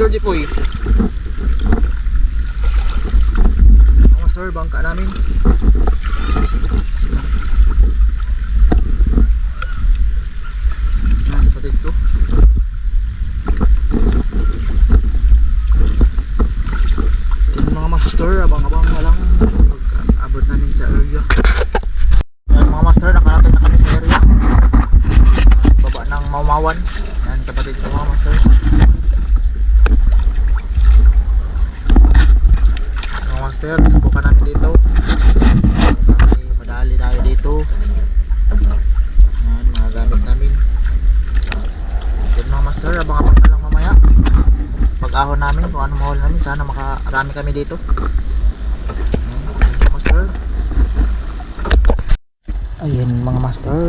marugas ako Lord po eh. Mga master, bangka namin. Yan, kapatid ko. Yan mga master, abang-abang na lang pag-abot namin sa area. Yan mga master, nakarating na kami sa area. Baba ng Maumawan. Yan kapatid ko mga master. Mga master, subukan namin dito. May madali tayo dito. Yan, mga gamit namin. Yan mga master, abang-abang na lang mamaya. Pag-ahon namin, kung ano mahol namin, sana makarami kami dito. Yan, mga master. Ayan mga master,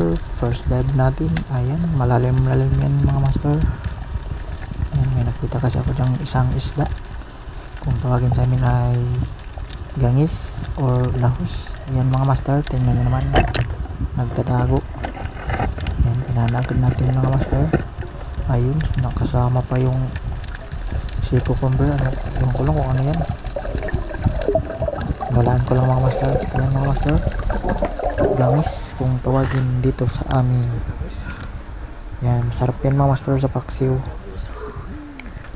first dive natin. Ayan, malalim-lalim yan mga master. Ayan, may nakita kasi ako dyang isang isda. Kung tawagin sa amin ay gangis or lahos. Ayan mga master, tingnan nyo naman. Nagtatago. Ayan, pinanagod natin mga master. Ayun, nakasama pa yung si cucumber. Ano, yung ko lang kung ano yan. Walaan ko lang mga master. Ayan mga master gamis kung tawagin dito sa amin yan masarap yan mga master sa paksiw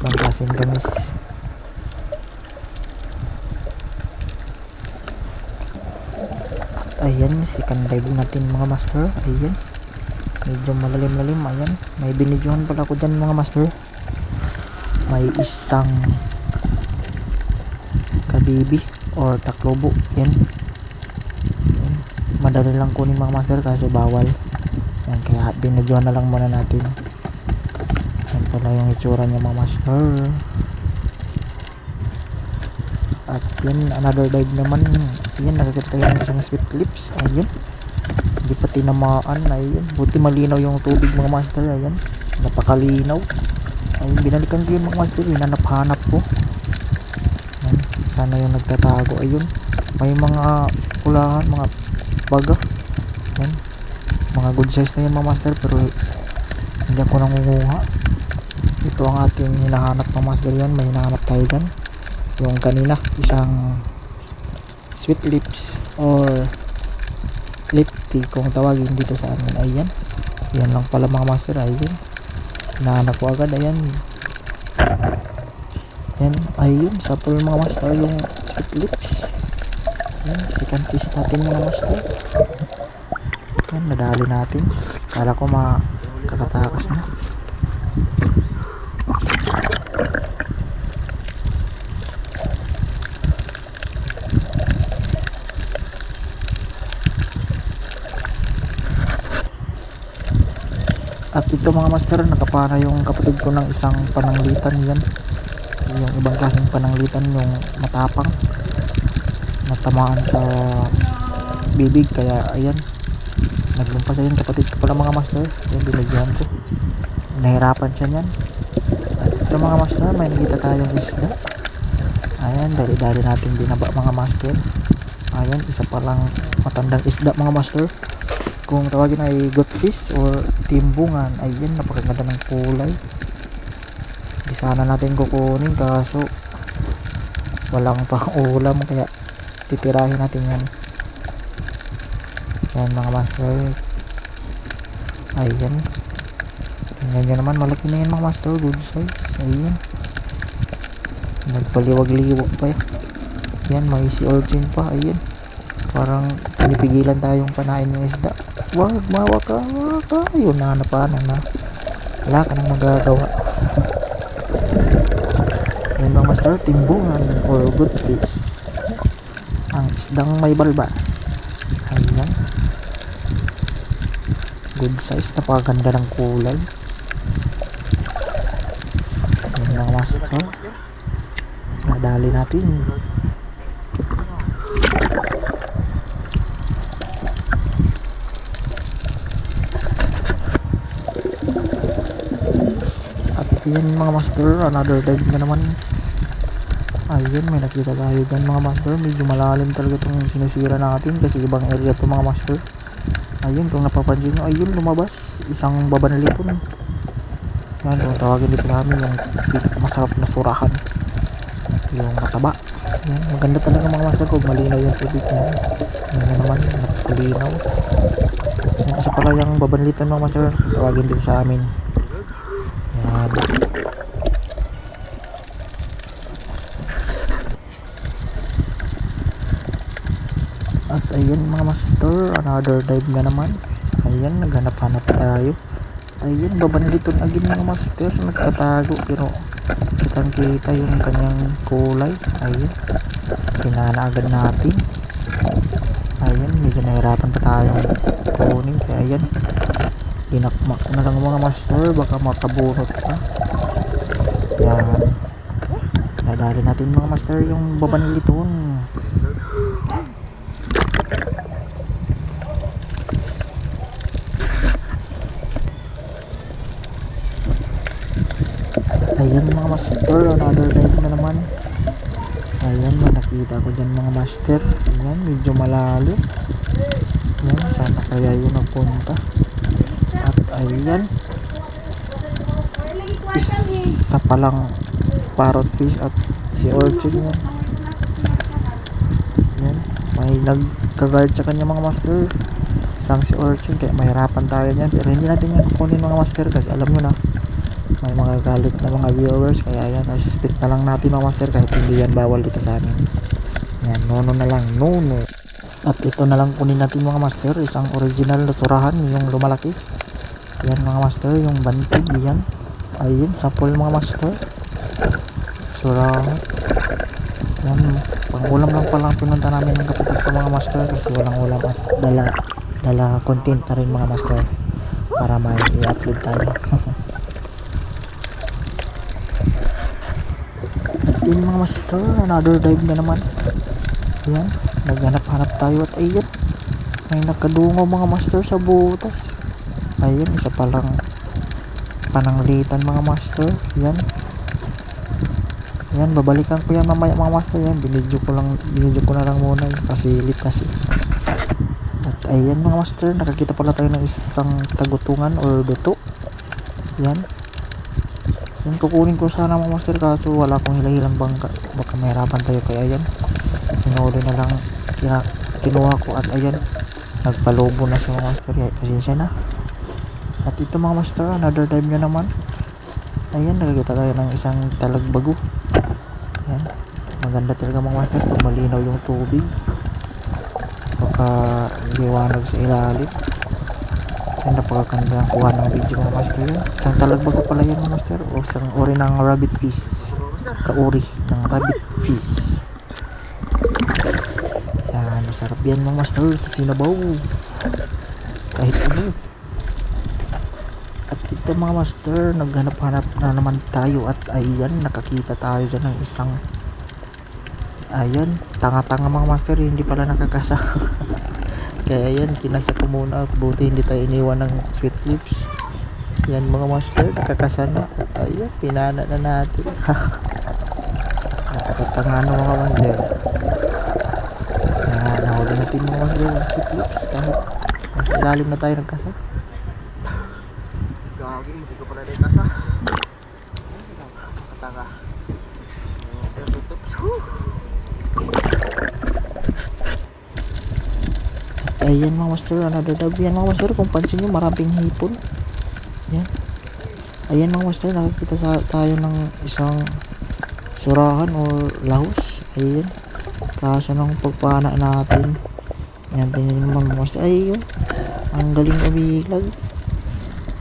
ibang klaseng gamis ayan second dive natin mga master ayan medyo malalim-lalim ayan may binidyohan pala ko dyan mga master may isang kabibi or taklobo. Yan. Madali lang kunin mga master kaso bawal. Yan kaya binidyohan na lang muna natin. Yan pala yung itsura niya mga master. At yan another dive naman. Yan nakakita tayo ng isang sweet lips. Ayun. Hindi pa tinamaan. Ayun. Buti malinaw yung tubig mga master. Ayan napakalinaw ayun binalikan ko yung mga master hinanap-hanap ko. Yan, sana yung nagtatago. Ayun may mga kulahan mga baga. Yan mga good size na yan mga master pero hindi ako nangunguha. Ito ang ating hinahanap mga master yan. May hinahanap tayo dyan. Yung kanina isang sweet lips or lip tea kung tawagin dito sa amin. Ayan. Yan lang pala mga master. Ayun hinahanap ko agad ayan yan ayun sapul mga master yung sweet lips yan, second fish natin mga master. Yan, nadali natin. Kala ko makakatakas na. At ito mga master, nakapara yung kapatid ko ng isang pananglitan yan. Yung ibang klaseng pananglitan, yung matapang. Natamaan sa bibig kaya ayan. Naglumpas ayan kapatid ko pala mga master. Yan binadyahan ko. Nahirapan siya niyan. At ito mga master may nakita tayong isda. Ayan dali-dali natin binaba mga master. Ayan isa palang matandang isda mga master kung tawagin ay goldfish or timbungan ayan napakaganda ng kulay. Di sana natin kukunin kaso walang pang ulam kaya titirahin natin yan. Yan mga master. Ayan. Tingnan nyo naman malaki na yan mga master. Good size. Ayan. Nagpaliwag-liwag pa yan. Yan may si urchin pa. Ayan parang pinipigilan tayong panain yung isda. Wag mawa ka mawa ka. Yun na napanan na. Wala ka nang magagawa. Yan mga master? Timbungan or good fish? Ang isdang may balbas. Ayan. Good size. Napakaganda ng kulay. Ayan mga master. Nadali natin at ayan mga master another dive na naman ayun may nakita tayo dyan mga master medyo malalim talaga itong sinisira natin kasi ibang area to mga master ayun kung napapansin nyo ayun lumabas isang baba na lipon Yan, kung tawagin dito namin yung masarap na surahan. Yung mataba. Yan, maganda talaga mga master kung malinaw yung tubig niya. Yan na naman, napakalinaw. Yan, isa pala yung babanlitan mga master. Tawagin dito sa amin. Yan. At ayan mga master, another dive na naman. Ayan, naghanap-hanap tayo. Ayun, babanliton agin mga master. Nagtatago pero kitang kita yung kanyang kulay. Ayun, pinana agad natin. Ayun, medyo nahirapan pa tayong kunin. Kaya ayan, dinakma ko na lang mga master. Baka makabunot pa. Yan. Nadali natin mga master yung babanliton. Ayan mga master, another dive na naman. Ayan, nakita ko dyan mga master. Ayan, medyo malalim. Ayan, sana kaya yun nagpunta. At ayan, isa palang parrot fish at si Orchid yan. Ayan, may nagka-guard sa kanya mga master. Sang si Orchid, kaya mahirapan tayo niyan. Pero hindi natin yan kukunin mga master kasi alam nyo na, may mga galit na mga viewers kaya yan spit na lang natin mga master kahit hindi yan bawal dito sa amin. Yan nono na lang nono. At ito na lang kunin natin mga master isang original na surahan yung lumalaki. Yan mga master yung bantig yan. Ayun sapol mga master. Surahan yan pang ulam lang pala ang pinunta namin ng kapatid ko mga master kasi walang ulam at dala dala content na rin mga master para may i-upload tayo Yun mga master, another dive na naman. Ayan, naghanap-hanap tayo at ayun, may nakadungaw mga master sa butas. Ayun, isa palang pananglitan mga master. Yan. Yan, babalikan ko yan mamaya mga master. Yan, binidyo ko lang, binidyo ko na lang muna kasi lit kasi. At ayan mga master, nakakita pala tayo ng isang tagutungan or duto. Yan, yan kukunin ko sana mga master kaso wala akong hilahilang bangka. Baka mahirapan tayo kaya yan. Pinuli na lang kina, kinuha ko at ayan. Nagpalobo na siya mga master. Kaya pasensya na. At ito mga master, another time nyo naman. Ayan, nakakita tayo ng isang talagbago. Ayan. Maganda talaga mga master kung malinaw yung tubig. Baka liwanag sa ilalim. Yan napakaganda ang kuha ng video mga master yun. Isang talagbago pala yan mga master. O isang uri ng rabbit fish. Kauri ng rabbit fish. Yan, masarap yan mga master sa sinabaw. Kahit ano. At ito mga master, naghanap-hanap na naman tayo at ayan, nakakita tayo dyan ng isang ayan, tanga-tanga mga master, hindi pala nakakasa. Kaya yan, kinasa ko muna. Buti hindi tayo iniwan ng sweet lips. Yan mga master, nakakasana. At ayun, pinana na natin. Nakakatanga no mga master. Yan, nahuli natin mga master ng sweet lips. Kahit mas ilalim na tayo nagkasa. Gagi, hindi ko pala dito sa. Katanga. Ayan mga master, another dub yan mga master. Kung pansin nyo, maraming hipon. Yan. Ayan mga master, nakikita sa, tayo ng isang surahan or lahos. Ayan. Kaso ng pagpana natin. Ayan, tingnan naman mga master. Ayun. Ang galing umilag.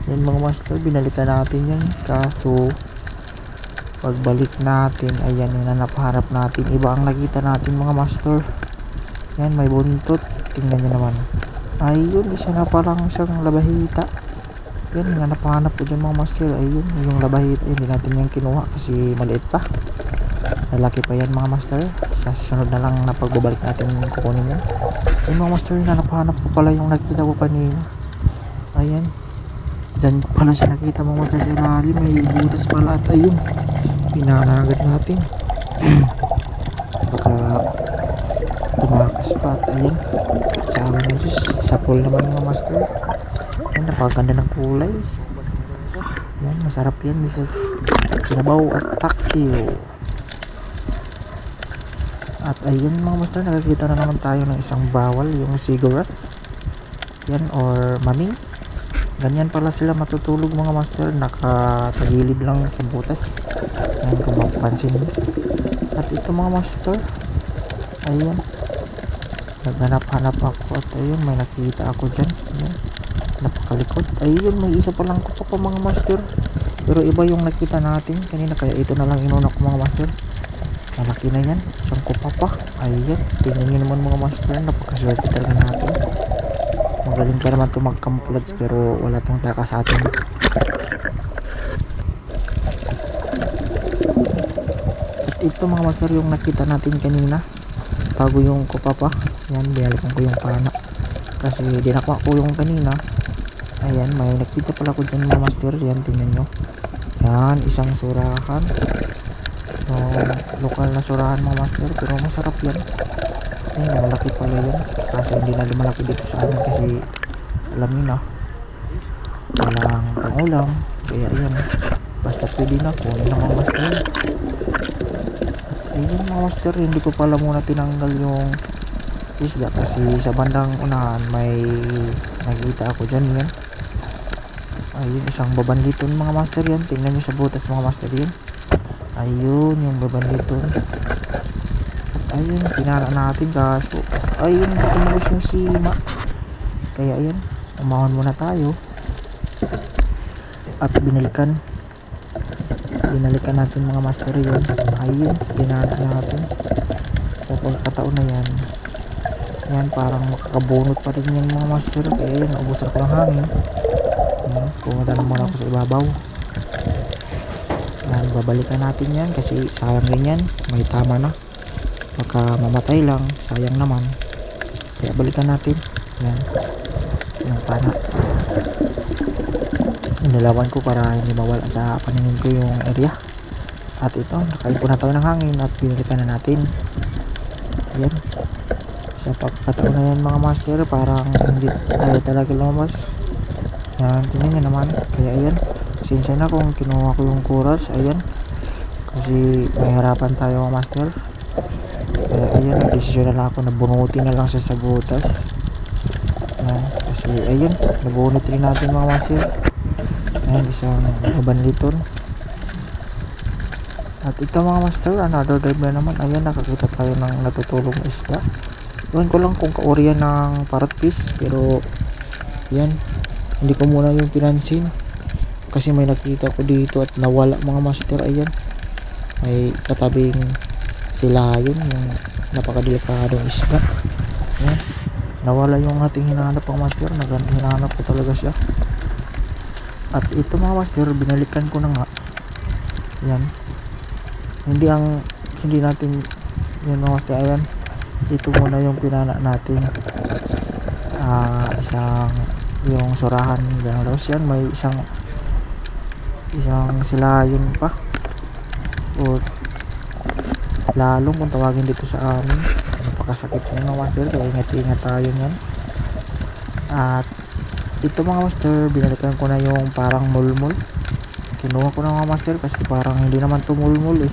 Yan mga master, binalikan natin yan. Kaso, pagbalik natin, ayan, yung nanap-harap natin. Iba ang nakita natin mga master. Yan, may buntot. Tingnan nyo naman. Ayun, isa na parang siyang labahita. Yung hanap-hanap ko dyan mga master. Ayun, yung labahita. Hindi natin yung kinuha kasi maliit pa. Lalaki pa yan mga master. Sa sunod na lang na pagbabalik natin kukunin yan. Ayun mga master, hanap-hanap ko pala yung nakita ko kanina. Ayan. Diyan ko pala siya nakita mga master sa ilalim. May butas pala at ayun. Pinanagat natin. Baka at ayun sa amin ng Diyos sapol naman mga master ayun napakaganda ng kulay Yan, masarap yan sa sinabaw at paksiw. At ayun mga master, nakakita na naman tayo ng isang bawal, yung siguras. Yan, or maming. Ganyan pala sila matutulog mga master, nakatagilid lang sa butas. Yan, kung mapapansin. At ito mga master, ayun, naghanap-hanap ako at ayun, may nakita ako dyan. Ayun, napakalikod. Ayun, may isa palang ko pa mga master. Pero iba yung nakita natin kanina, kaya ito na lang inuna ko mga master. Malaki na yan, isang kupa pa. Ayun, tingnan nyo naman mga master, napakaswerte talaga natin. Magaling pa naman ito mag-camouflage pero wala tong taka sa atin. At ito mga master yung nakita natin kanina bago yung kupa pa. Yan, binalikan ko yung pana. Kasi dinakwa ko yung kanina. Ayan, may nakita pala ko dyan mga master. Yan, tingnan nyo. Yan, isang surahan. Yung lokal na surahan mga master. Pero masarap yan. Ayun, malaki pala yan. Kasi hindi na lumalaki dito sa amin kasi alam nyo na. Walang pangulam. Kaya yan. Basta pwede na kunin ng mga master. Ayun mga master, hindi ko pala muna tinanggal yung isda kasi sa bandang unahan may nakita ako dyan yan. Ayun, isang babanliton mga master yan. Tingnan nyo sa butas mga master yan. Ayun, yung babanliton. At ayun, pinala natin kaso. Ayun, tumulos yung sima. Kaya ayun, umahon muna tayo. At binalikan. Binalikan natin mga master yun. Ayun, sa pinala natin. Sa pagkataon na yan. Yan, parang makakabunot pa rin yan mga master. Kaya yun, naubusan ko ng hangin. Yan, pumunta naman ako sa ibabaw. Yan, babalikan natin yan kasi sayang din yan. May tama na. Baka mamatay lang, sayang naman. Kaya balikan natin. Yan. Yung pana. Inalawan ko para hindi mawala sa paningin ko yung area. At ito, nakaipon na tayo ng hangin at binalikan na natin. Yan. Sa pagkataon na yan mga master, parang hindi ayaw talaga lumabas. Yan, tingnan nyo naman. Kaya ayan, pasensya na kung kinuha ko yung chorus. Ayan. Kasi may harapan tayo mga master. Kaya ayun, nag-desisyon na lang ako na bunutin na lang siya sa butas. Ayan, kasi ayun, nabunot rin natin mga master. Ayan, isang babanliton. At ito mga master, another dive na naman. Ayan, nakakita tayo ng natutulong na isda. Iwan ko lang kung kauri yan ng parrot fish. Pero, yan. Hindi ko muna yung pinansin. Kasi may nakita ko dito at nawala mga master. Ayan. May katabing sila yun. Yung napakadelikadong isda. Ayan. Nawala yung ating hinahanap mga master. Nagan hinahanap ko talaga siya. At ito mga master, binalikan ko na nga. Yan. Hindi ang hindi natin yun mga master. Ayan. Ito muna yung pinana natin. Ah, isang yung surahan ng Laos yan. May isang isang sila yun pa. O lalong kung tawagin dito sa amin. Napakasakit na mga master. Kaya ingat-ingat tayo yan. At ito mga master, binalikan ko na yung parang mulmul. Kinuha ko na mga master kasi parang hindi naman tumulmul eh.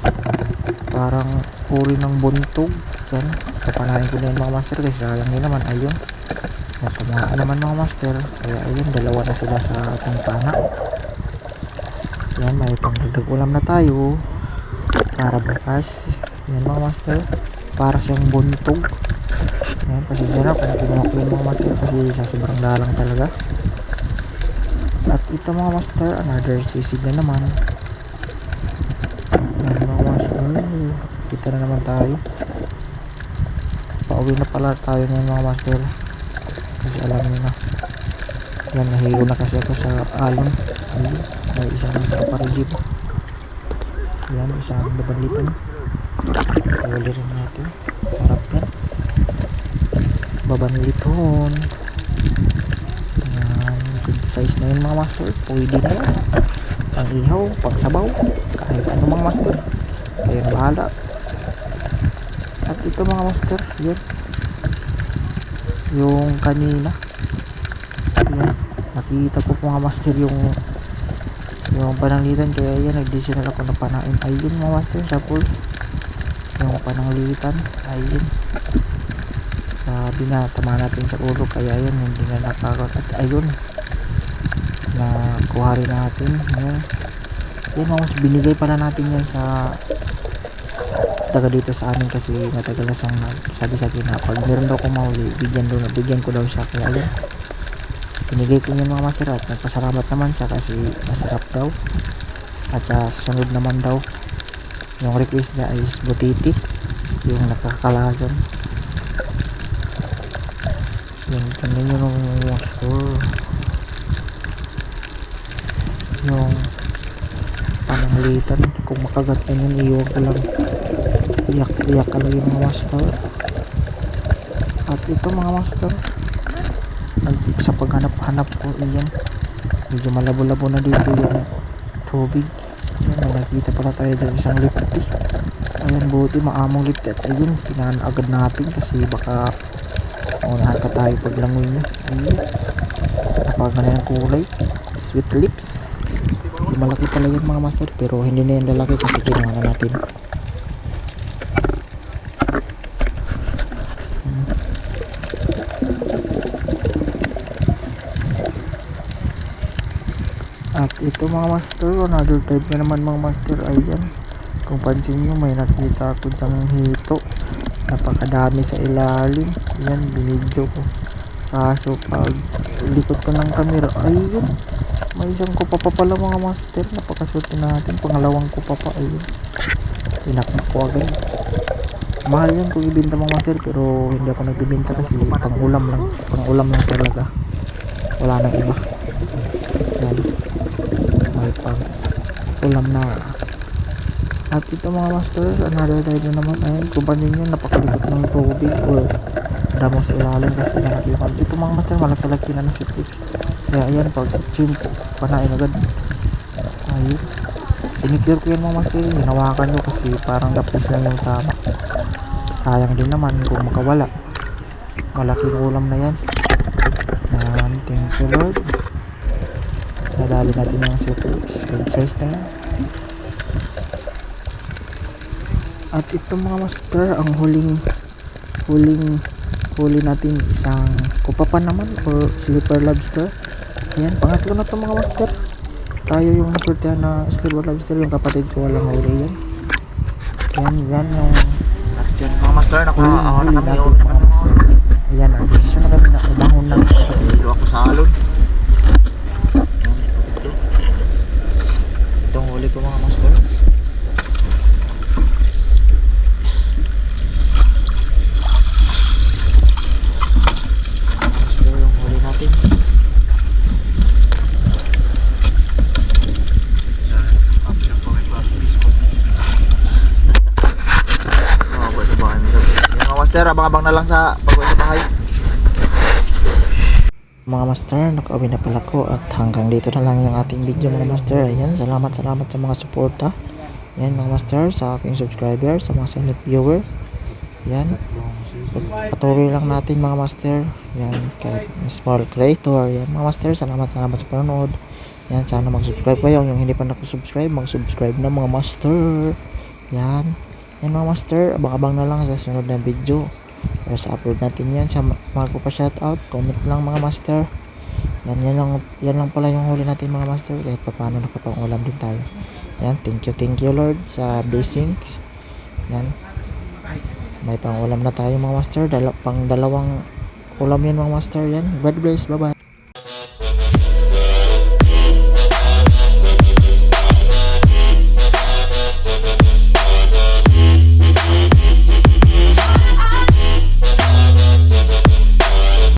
Parang uri ng buntog. Yan. Kapanahin ko na yung mga master kasi sayang din naman. Ayun. Natamaan naman mga master. Kaya ayun, dalawa na sila sa ating pana. Yan, may pangdagdag ulam na tayo. Para bukas. Yan mga master. Para siyang buntog. Yan, pasensya na kung kinuha ko yung mga master kasi sa sobrang dalang talaga. At ito mga master, another sisig na naman. Yan mga master, kita na naman tayo. Pauwi na pala tayo ngayon mga master. Kasi alam niyo na. Yan, nahigo na kasi ako sa alon. Ayun, may isang kaparigib. Yan, isang babanlitan. Huli rin natin. Babanliton. Yan, good size na yun mga master. Pwede na yan. Pang ihaw, pang sabaw. Kahit ano mga master. Kayo na bahala. At ito mga master, yun. Yung kanina. Yan. Nakita ko mga master yung yung pananglitan kaya yan nagdesisyon ako na panain ayun mga master sa pool yung pananglitan ayun sabi na tama natin sa ulo. Kaya yun hindi na nakakot at ayun na kuha rin natin ayun yan mga master binigay pala natin yan sa taga dito sa amin kasi matagal na siyang sabi sa akin na pag meron daw akong mahuli bigyan, daw, bigyan ko daw siya. Kaya ayun binigay ko yung mga master at nagpasalamat naman siya kasi masarap daw. At sa susunod naman daw yung request niya is butiti yung nakakalason yung ganun yung master yung pananglitan. Kung makagat na yun iwan ko lang iyak iyak ka lang yung mga master. At ito mga master sa paghanap-hanap ko iyan. Medyo malabo-labo na dito yung tubig. Yan nakita pala tayo dyan isang lifty ayan buti maamong lifty at ayun tinahan agad natin kasi baka unahan ka tayo paglangoy niya ayun napakaganda ng kulay sweet lips yung malaki pala yan mga master pero hindi na yan lalaki kasi kinuha na natin At ito mga master, another type na naman mga master, ayan. Kung pansin nyo, may nakita ako dyang hito. Napakadami sa ilalim. Yan, binidyo ko. Kaso pag likot ko ng camera, ayun. May isang kupa pa pala mga master. Napakaswerte natin. Pangalawang kupa pa, ayun. Pinakmak ko agad. Mahal yan kung ibenta mga master, pero hindi ako nagbibenta kasi pang ulam lang. Pang ulam lang talaga. Wala nang iba. Yan may pang ulam na at ito mga masters another time na naman ayun kung panin nyo napakalikot ng tubig or damo sa ilalim kasi malaki yung ito mga master malaki-laki na na si Flix kaya ayan pag chimpo panain agad. Ayun. Sinikir ko yan mga master hinawakan nyo kasi parang lapis lang yung tama. Sayang din naman kung makawala. Malaking ulam na yan. Yan thank you lord. Nadali natin yung sweet lips good size na yan. At ito mga master ang huling huling huli natin isang kupapa naman or sleeper lobster ayan pangatlo na to mga master tayo yung nasultihan na sleeper lobster yung kapatid ko walang huli yan yan yan yung yan mga master, nakaahon huli na kami. natin oh. mga master ayan ang desisyon na kami na umangon ng kapatid ako sa alon. Yan, ito. Itong huli ko mga master. Master, yung huli natin. Mga boy sa bahay mo. Yung mga master, abang-abang na lang sa pag-uwi sa bahay. mga master, nakauwi na pala ko at hanggang dito na lang yung ating video mga master. Ayan, salamat salamat sa mga suporta. Ayan mga master, sa aking subscriber, sa mga silent viewer. Ayan, patuloy lang natin mga master. Ayan, kay small creator. Ayan mga master, salamat salamat sa panonood. Ayan, sana mag-subscribe kayo. Yung hindi pa nakasubscribe, mag-subscribe na mga master. Ayan. Ayan mga master, abang-abang na lang sa sunod na video. Para sa upload natin yan sa mga ko pa shoutout, comment lang mga master. Yan, yan lang, yan lang pala yung huli natin mga master kahit pa paano nakapang-ulam din tayo. Yan, thank you, thank you Lord sa blessings. Yan. May pang-ulam na tayo mga master, dala, pang dalawang ulam yan mga master yan. God bless, bye bye.